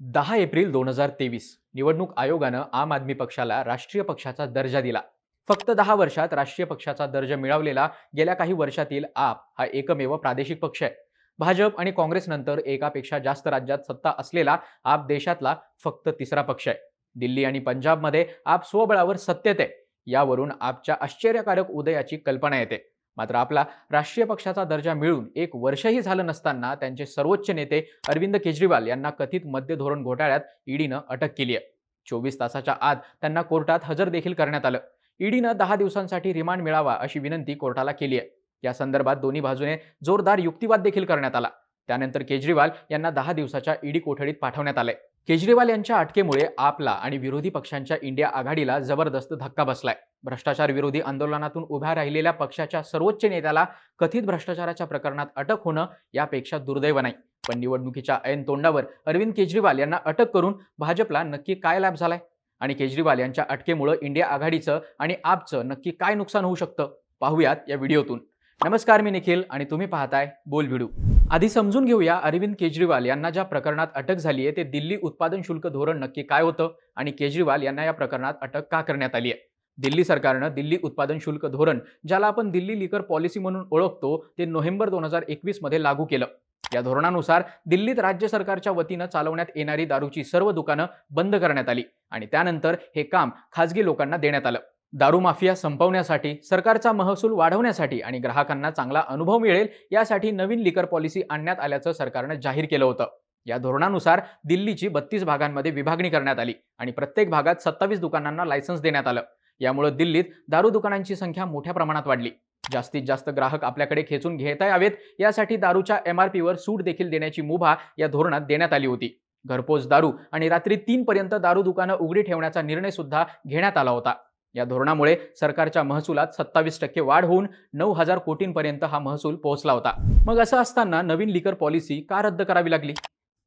दहा एप्रिल दोन हजार तेवीस निवडणूक आयोगानं आम आदमी पक्षाला राष्ट्रीय पक्षाचा दर्जा दिला. फक्त दहा वर्षात राष्ट्रीय पक्षाचा दर्जा मिळवलेला गेल्या काही वर्षातील आप हा एकमेव प्रादेशिक पक्ष आहे. भाजप आणि काँग्रेसनंतर एकापेक्षा जास्त राज्यात सत्ता असलेला आप देशातला फक्त तिसरा पक्ष आहे. दिल्ली आणि पंजाबमध्ये आप स्वबळावर सत्तेत आहे. यावरून आपच्या आश्चर्यकारक उदयाची कल्पना येते. मात्र आपला राष्ट्रीय पक्षाचा दर्जा मिळून एक वर्षही झालं नसताना त्यांचे सर्वोच्च नेते अरविंद केजरीवाल यांना कथित मद्य धोरण घोटाळ्यात ईडीनं अटक केली आहे. चोवीस तासाच्या आत त्यांना कोर्टात हजर देखील करण्यात आलं. ईडीनं दहा दिवसांसाठी रिमांड मिळावा अशी विनंती कोर्टाला केली आहे. या संदर्भात दोन्ही बाजूने जोरदार युक्तिवाद देखील करण्यात आला. त्यानंतर केजरीवाल यांना दहा दिवसाच्या ईडी कोठडीत पाठवण्यात आले. केजरीवाल यांच्या अटकेमुळे आपला आणि विरोधी पक्षांच्या इंडिया आघाडीला जबरदस्त धक्का बसलाय. भ्रष्टाचार विरोधी आंदोलनातून उभ्या राहिलेल्या पक्षाच्या सर्वोच्च नेत्याला कथित भ्रष्टाचाराच्या प्रकरणात अटक होणं यापेक्षा दुर्दैव नाही. पण निवडणुकीच्या ऐन तोंडावर अरविंद केजरीवाल यांना अटक करून भाजपला नक्की काय लाभ झालाय? आणि केजरीवाल यांच्या अटकेमुळे इंडिया आघाडीचं आणि आपचं नक्की काय नुकसान होऊ शकतं? पाहूयात या व्हिडिओतून. नमस्कार मी निखिल आणि तुम्ही पाहताय बोल भिडू. आधी समजून घेऊया अरविंद केजरीवाल यांना ज्या प्रकरणात अटक झाली आहे ते दिल्ली उत्पादन शुल्क धोरण नक्की काय होतं आणि केजरीवाल यांना या प्रकरणात अटक का करण्यात आली आहे? दिल्ली सरकारनं दिल्ली उत्पादन शुल्क धोरण ज्याला आपण दिल्ली लिकर पॉलिसी म्हणून ओळखतो ते नोव्हेंबर दोन हजार एकवीसमध्ये लागू केलं. या धोरणानुसार दिल्लीत राज्य सरकारच्या वतीनं चालवण्यात येणारी दारूची सर्व दुकानं बंद करण्यात आली आणि त्यानंतर हे काम खाजगी लोकांना देण्यात आलं. दारू माफिया संपवण्यासाठी सरकारचा महसूल वाढवण्यासाठी आणि ग्राहकांना चांगला अनुभव मिळेल यासाठी नवीन लिकर पॉलिसी आणण्यात आल्याचं सरकारनं जाहीर केलं होतं. या धोरणानुसार दिल्लीची बत्तीस भागांमध्ये विभागणी करण्यात आली आणि प्रत्येक भागात सत्तावीस दुकानांना लायसन्स देण्यात आलं. यामुळे दिल्लीत दारू दुकानांची संख्या मोठ्या प्रमाणात वाढली. जास्तीत जास्त ग्राहक आपल्याकडे खेचून घेता यावेत यासाठी दारूच्या एम आर पीवर सूट देखील देण्याची मुभा या धोरणात देण्यात आली होती. घरपोच दारू आणि रात्री तीन पर्यंत दारू दुकानं उघडी ठेवण्याचा निर्णय सुद्धा घेण्यात आला होता. या धोरणामुळे सरकारच्या महसुलात सत्तावीस टक्के वाढ होऊन नऊ हजार कोटींपर्यंत हा महसूल पोहोचला होता. मग असं असताना नवीन लिकर पॉलिसी का रद्द करावी लागली?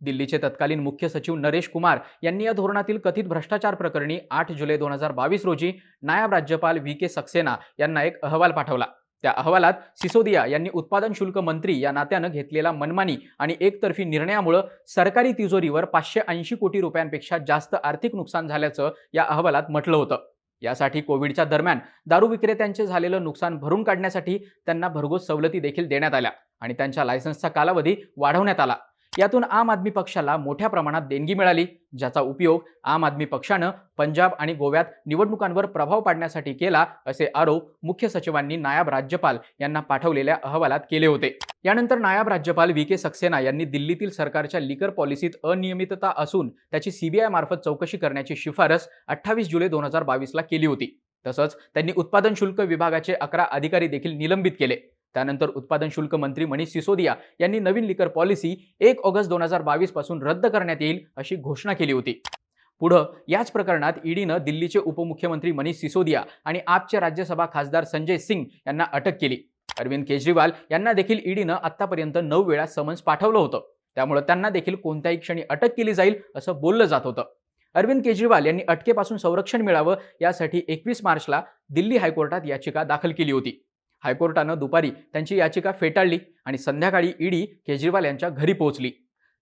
दिल्लीचे तत्कालीन मुख्य सचिव नरेश कुमार यांनी या धोरणातील कथित भ्रष्टाचार प्रकरणी आठ जुलै दोन हजार बावीस रोजी नायब राज्यपाल व्ही के सक्सेना यांना एक अहवाल पाठवला. त्या अहवालात सिसोदिया यांनी उत्पादन शुल्क मंत्री या नात्यानं घेतलेला मनमानी आणि एकतर्फी निर्णयामुळं सरकारी तिजोरीवर पाचशे ऐंशी कोटी रुपयांपेक्षा जास्त आर्थिक नुकसान झाल्याचं या अहवालात म्हटलं होतं. यासाठी कोविडच्या दरम्यान दारू विक्रेत्यांचे झालेलं नुकसान भरून काढण्यासाठी त्यांना भरघोस सवलती देखील देण्यात आल्या आणि त्यांच्या लायसन्सचा कालावधी वाढवण्यात आला. यातून आम आदमी पक्षाला मोठ्या प्रमाणात देणगी मिळाली ज्याचा उपयोग आम आदमी पक्षानं पंजाब आणि गोव्यात निवडणुकांवर प्रभाव पाडण्यासाठी केला असे आरोप मुख्य सचिवांनी नायब राज्यपाल यांना पाठवलेल्या अहवालात केले होते. यानंतर नायब राज्यपाल व्ही के सक्सेना यांनी दिल्लीतील सरकारच्या लिकर पॉलिसीत अनियमितता असून त्याची सीबीआय मार्फत चौकशी करण्याची शिफारस अठ्ठावीस जुलै दोन हजार बावीसला केली होती. तसंच त्यांनी उत्पादन शुल्क विभागाचे अकरा अधिकारी देखील निलंबित केले. त्यानंतर उत्पादन शुल्क मंत्री मनीष सिसोदिया यांनी नवीन लिकर पॉलिसी एक ऑगस्ट दोन हजार बावीसपासून रद्द करण्यात येईल अशी घोषणा केली होती. पुढं याच प्रकरणात ईडीनं दिल्लीचे उपमुख्यमंत्री मनीष सिसोदिया आणि आपचे राज्यसभा खासदार संजय सिंग यांना अटक केली. अरविंद केजरीवाल यांना देखील ईडीनं आतापर्यंत नऊ वेळा समन्स पाठवलं होतं. त्यामुळे त्यांना देखील कोणत्याही क्षणी अटक केली जाईल असं बोललं जात होतं. अरविंद केजरीवाल यांनी अटकेपासून संरक्षण मिळावं यासाठी एकवीस मार्चला दिल्ली हायकोर्टात याचिका दाखल केली होती. हायकोर्टानं दुपारी त्यांची याचिका फेटाळली आणि संध्याकाळी ईडी केजरीवाल यांच्या घरी पोहोचली.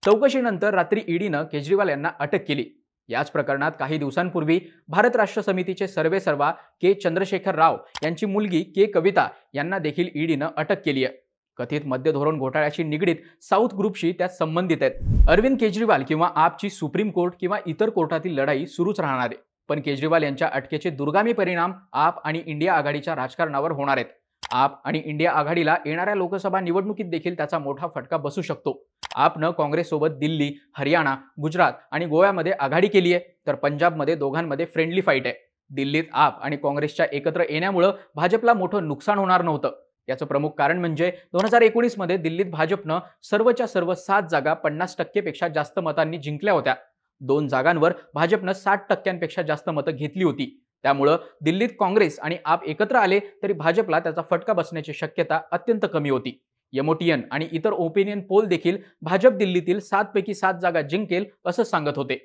चौकशीनंतर रात्री ईडीनं केजरीवाल यांना अटक केली. याच प्रकरणात काही दिवसांपूर्वी भारत राष्ट्र समितीचे सर्वे सर्वा के चंद्रशेखर राव यांची मुलगी के कविता यांना देखील ईडीनं अटक केली आहे कथित मद्य धोरण घोटाळ्याशी निगडीत साऊथ ग्रुपशी त्या संबंधित आहेत. अरविंद केजरीवाल किंवा आपची सुप्रीम कोर्ट किंवा इतर कोर्टातील लढाई सुरूच राहणार आहे. पण केजरीवाल यांच्या अटकेचे दुर्गामी परिणाम आप आणि इंडिया आघाडीच्या राजकारणावर होणार आहेत. आप आणि इंडिया आघाडीला येणाऱ्या लोकसभा निवडणुकीत देखील त्याचा मोठा फटका बसू शकतो. आपनं काँग्रेससोबत दिल्ली हरियाणा गुजरात आणि गोव्यामध्ये आघाडी केली आहे तर पंजाबमध्ये दोघांमध्ये फ्रेंडली फाईट आहे. दिल्लीत आप आणि काँग्रेसच्या एकत्र येण्यामुळं भाजपला मोठं नुकसान होणार नव्हतं. याचं प्रमुख कारण म्हणजे दोन हजार एकोणीसमध्ये दिल्लीत भाजपनं सर्वच्या सर्व सात जागा पन्नास टक्केपेक्षा जास्त मतांनी जिंकल्या होत्या. दोन जागांवर भाजपनं साठ टक्क्यांपेक्षा जास्त मतं घेतली होती. त्यामुळं दिल्लीत काँग्रेस आणि आप एकत्र आले तरी भाजपला त्याचा फटका बसण्याची शक्यता अत्यंत कमी होती. यमोटियन आणि इतर ओपिनियन पोल देखील भाजप दिल्लीतील सातपैकी सात जागा जिंकेल असं सांगत होते.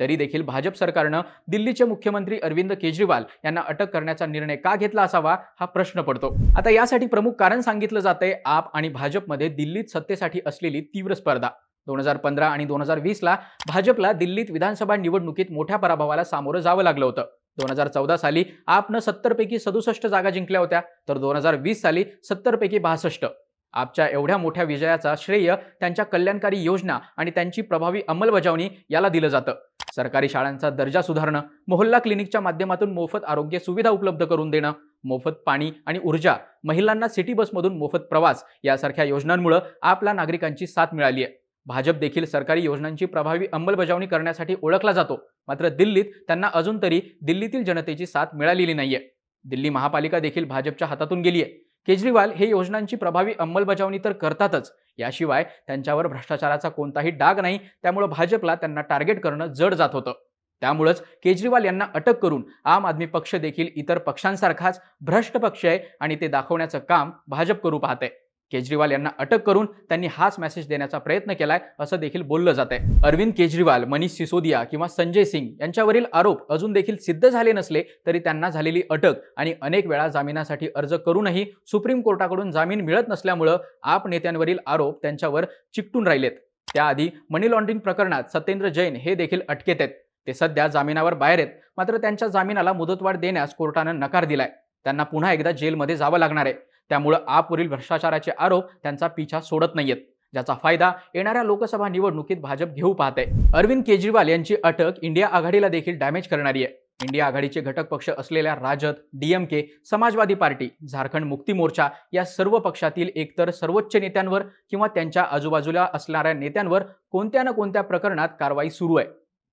तरी देखील भाजप सरकारनं दिल्लीचे मुख्यमंत्री अरविंद केजरीवाल यांना अटक करण्याचा निर्णय का घेतला असावा हा प्रश्न पडतो. आता यासाठी प्रमुख कारण सांगितलं जातंय आप आणि भाजपमध्ये दिल्लीत सत्तेसाठी असलेली तीव्र स्पर्धा. दोन हजार पंधरा आणि दोन हजार वीसला भाजपला दिल्लीत विधानसभा निवडणुकीत मोठ्या पराभवाला सामोरं जावं लागलं होतं. दोन हजार चौदा साली आपनं सत्तरपैकी सदुसष्ट जागा जिंकल्या होत्या तर दोन हजार वीस साली सत्तरपैकी बासष्ट. आपच्या एवढ्या मोठ्या विजयाचा श्रेय त्यांच्या कल्याणकारी योजना आणि त्यांची प्रभावी अंमलबजावणी याला दिलं जातं. सरकारी शाळांचा दर्जा सुधारणं मोहल्ला क्लिनिकच्या माध्यमातून मोफत आरोग्य सुविधा उपलब्ध करून देणं मोफत पाणी आणि ऊर्जा महिलांना सिटी बसमधून मोफत प्रवास यासारख्या योजनांमुळे आपला नागरिकांची साथ मिळाली आहे भाजप देखील सरकारी योजनांची प्रभावी अंमलबजावणी करण्यासाठी ओळखला जातो. मात्र दिल्लीत त्यांना अजून तरी दिल्लीतील जनतेची साथ मिळालेली नाहीये. दिल्ली महापालिका देखील भाजपच्या हातातून गेली आहे केजरीवाल हे योजनांची प्रभावी अंमलबजावणी तर करतातच. याशिवाय त्यांच्यावर भ्रष्टाचाराचा कोणताही डाग नाही त्यामुळे भाजपला त्यांना टार्गेट करणं जड जात होतं. त्यामुळंच केजरीवाल यांना अटक करून आम आदमी पक्ष देखील इतर पक्षांसारखाच भ्रष्ट पक्ष आहे आणि ते दाखवण्याचं काम भाजप करू पाहते केजरीवाल यांना अटक करून त्यांनी हाच मेसेज देण्याचा प्रयत्न केलाय असं देखील बोललं जात आहे अरविंद केजरीवाल मनीष सिसोदिया किंवा संजय सिंग यांच्यावरील आरोप अजून देखील सिद्ध झाले नसले तरी त्यांना झालेली अटक आणि अनेक वेळा जामिनासाठी अर्ज करूनही सुप्रीम कोर्टाकडून जामीन मिळत नसल्यामुळं आप नेत्यांवरील आरोप त्यांच्यावर चिकटून राहिलेत. त्याआधी मनी लॉन्ड्रिंग प्रकरणात सत्येंद्र जैन हे देखील अटकेत आहेत. ते सध्या जामिनावर बाहेर आहेत. मात्र त्यांच्या जामिनाला मुदतवाढ देण्यास कोर्टानं नकार दिलाय. त्यांना पुन्हा एकदा जेलमध्ये जावं लागणार आहे. त्यामुळं आपवरील भ्रष्टाचाराचे आरोप त्यांचा पिछा सोडत नाहीयेत. ज्याचा फायदा येणाऱ्या लोकसभा निवडणुकीत भाजप घेऊ पाहते. अरविंद केजरीवाल यांची अटक इंडिया आघाडीला देखील डॅमेज करणारी आहे. इंडिया आघाडीचे घटक पक्ष असलेल्या राजद डीएमके समाजवादी पार्टी झारखंड मुक्ती मोर्चा या सर्व पक्षातील एकतर सर्वोच्च नेत्यांवर किंवा त्यांच्या आजूबाजूला असणाऱ्या नेत्यांवर कोणत्या ना कोणत्या प्रकरणात कारवाई सुरू आहे.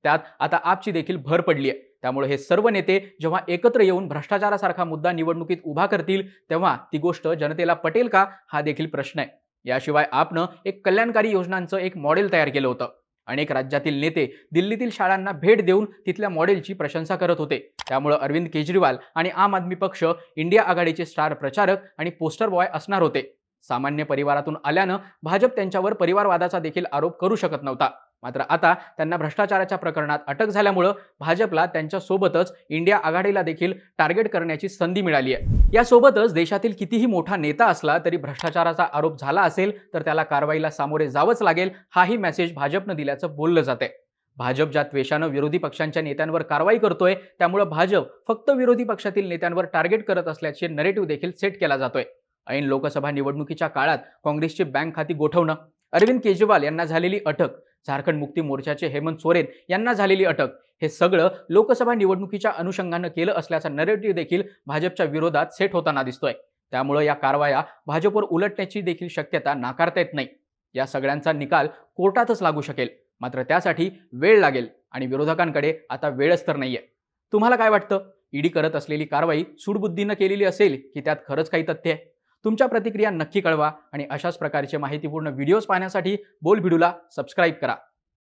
त्यात आता आपची देखील भर पडली आहे. त्यामुळे हे सर्व नेते जेव्हा एकत्र येऊन भ्रष्टाचारासारखा मुद्दा निवडणुकीत उभा करतील तेव्हा ती गोष्ट जनतेला पटेल का? हा देखील प्रश्न आहे. याशिवाय आपनं एक कल्याणकारी योजनांचं एक मॉडेल तयार केलं होतं. अनेक राज्यातील नेते दिल्लीतील शाळांना भेट देऊन तिथल्या मॉडेलची प्रशंसा करत होते. त्यामुळे अरविंद केजरीवाल आणि आम आदमी पक्ष इंडिया आघाडीचे स्टार प्रचारक आणि पोस्टर बॉय असणार होते. सामान्य परिवारातून आल्यानं भाजप त्यांच्यावर परिवारवादाचा देखील आरोप करू शकत नव्हता. मात्र आता त्यांना भ्रष्टाचाराच्या प्रकरणात अटक झाल्यामुळं भाजपला त्यांच्या सोबतच इंडिया आघाडीला देखील टार्गेट करण्याची संधी मिळाली आहे. यासोबतच देशातील कितीही मोठा नेता असला तरी भ्रष्टाचाराचा आरोप झाला असेल तर त्याला कारवाईला सामोरे जावंच लागेल हाही मेसेज भाजपनं दिल्याचं बोललं जाते भाजप ज्या त्वेषानं विरोधी पक्षांच्या नेत्यांवर कारवाई करतोय त्यामुळे भाजप फक्त विरोधी पक्षातील नेत्यांवर टार्गेट करत असल्याचे नरेटिव्ह देखील सेट केला जातोय. ऐन लोकसभा निवडणुकीच्या काळात काँग्रेसची बँक खाती गोठवणं अरविंद केजरीवाल यांना झालेली अटक झारखंड मुक्ती मोर्चाचे हेमंत सोरेन यांना झालेली अटक. हे सगळं लोकसभा निवडणुकीच्या अनुषंगानं केलं असल्याचा नरेटिव्ह देखील भाजपच्या विरोधात सेट होताना दिसतोय. त्यामुळे या कारवाया भाजपवर उलटण्याची देखील शक्यता नाकारता येत नाही. या सगळ्यांचा निकाल कोर्टातच लागू शकेल. मात्र त्यासाठी वेळ लागेल आणि विरोधकांकडे आता वेळच तर नाहीये. तुम्हाला काय वाटतं? ईडी करत असलेली कारवाई सूडबुद्धीनं केलेली असेल की त्यात खरंच काही तथ्य आहे? तुमच्या प्रतिक्रिया नक्की कळवा आणि अशाच प्रकारचे माहितीपूर्ण व्हिडिओज पाहण्यासाठी बोल भिडूला सबस्क्राईब करा.